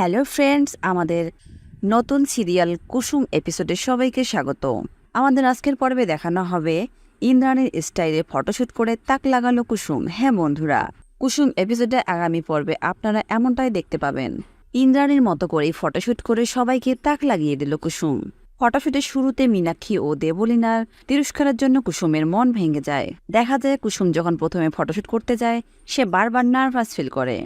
Hello friends, আমাদের নতুন serial কুসুম এপিসোডে সবাইকে স্বাগত। আমাদের আজকের পর্বে দেখানো হবে ইন্দ্রাণীর স্টাইলে ফটোশ্যুট করে তাক লাগালো কুসুম। হ্যাঁ বন্ধুরা, কুসুম এপিসোডে আগামী পর্বে আপনারা এমনটাই দেখতে পাবেন। ইন্দ্রাণীর মতো করেই ফটোশ্যুট করে সবাইকে তাক লাগিয়ে দিল কুসুম। ফটোশ্যুটের শুরুতে মীনাক্ষী ও দেবলীনার তিরস্কারের জন্য কুসুমের মন ভেঙে যায়। দেখা যায় কুসুম যখন প্রথমে ফটোশ্যুট করতে যায়, সে বারবার নার্ভাস ফিল করে।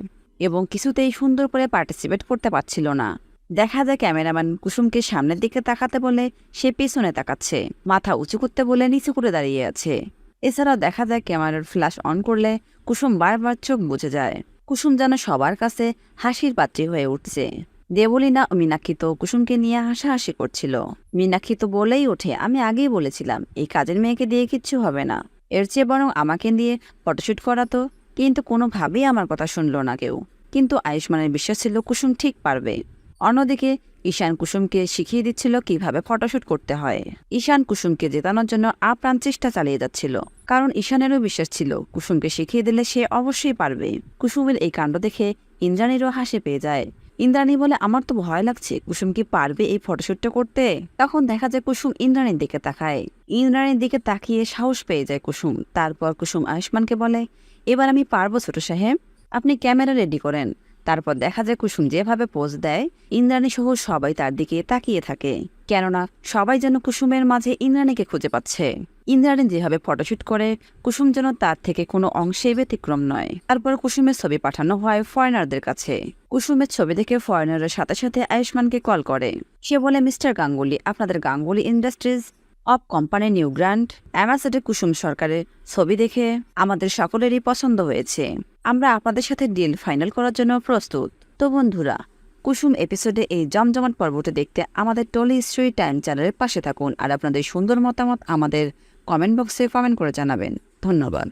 এবং কিছুতেই সুন্দর করে পার্টিসিপেট করতে পারছিল না। দেখা যায় ক্যামেরাম্যান কুসুমকে সামনের দিকে তাকাতে বলে সে পেছনে তাকাচ্ছে, মাথা উঁচু করতে বলে নিচু করে দাঁড়িয়ে আছে। এছাড়াও দেখা যায় ক্যামেরার ফ্ল্যাশ অন করলে কুসুম বারবার চোখ বুঝে যায়। কুসুম যেন সবার কাছে হাসির পাত্রী হয়ে উঠছে। দেবলীনা ও মীনাক্ষী তো কুসুমকে নিয়ে হাসাহাসি করছিল। মীনাক্ষী তো বলেই ওঠে, আমি আগেই বলেছিলাম, এই কাজের মেয়েকে দিয়ে কিচ্ছু হবে না। এর চেয়ে বরং আমাকে দিয়ে ফটোশ্যুট করাতো কিন্তু কোনোভাবেই আমার কথা শুনল না কেউ। কিন্তু আয়ুষ্মানের বিশ্বাস ছিল কুসুম ঠিক পারবে। অন্যদিকে, ঈশান কুসুমকে শিখিয়ে দিচ্ছিল কীভাবে ফটোশ্যুট করতে হয়। ঈশান কুসুমকে জেতানোর জন্য আপ্রাণ চেষ্টা চালিয়ে যাচ্ছিল। কারণ ঈশানেরও বিশ্বাস ছিল, কুসুমকে শিখিয়ে দিলে সে অবশ্যই পারবে। কুসুমের এই কাণ্ড দেখে ইন্দ্রাণীরও হাসি পেয়ে যায়। ইন্দ্রাণী বলে, আমার তো ভয় লাগছে, কুসুম কি পারবে এই ফটোশ্যুটটা করতে? তখন দেখা যায় কুসুম ইন্দ্রাণীর দিকে তাকায়। ইন্দ্রাণীর দিকে তাকিয়ে সাহস পেয়ে যায় কুসুম। তারপর কুসুম আয়ুষ্মানকে বলে এবার আমি পারব ছোট সাহেব। আপনি ক্যামেরা রেডি করেন। তারপর দেখা যায় কুসুম যেভাবে পোজ দেয় ইন্দ্রাণী সহ সবাই তার দিকে তাকিয়ে থাকে। কেননা সবাই যেন কুসুমের মাঝে ইন্দ্রাণীকে খুঁজে পাচ্ছে। ইন্দ্রাণী যেভাবে ফটোশ্যুট করে, কুসুম যেন তার থেকে কোনো অংশে ব্যতিক্রম নয়। তারপর কুসুমের ছবি পাঠানো হয় ফরেনারদের কাছে। কুসুমের ছবি দেখে ফরেনারের সাথে সাথে আয়ুষ্মানকে কল করে। সে বলে, মিস্টার গাঙ্গুলি, আপনাদের Ganguly industries of company new grand, অ্যামাসেডে Kusum সরকারের ছবি দেখে আমাদের সকলেরই পছন্দ হয়েছে। আমরা আপনাদের সাথে ডিল ফাইনাল করার জন্য প্রস্তুত। তো বন্ধুরা, কুসুম এপিসোডে এই জমজমাট পর্বটি দেখতে আমাদের টলি স্ট্রি টাইম চ্যানেলের পাশে থাকুন আর আপনাদের সুন্দর মতামত আমাদের কমেন্ট বক্সে কমেন্ট করে জানাবেন। ধন্যবাদ।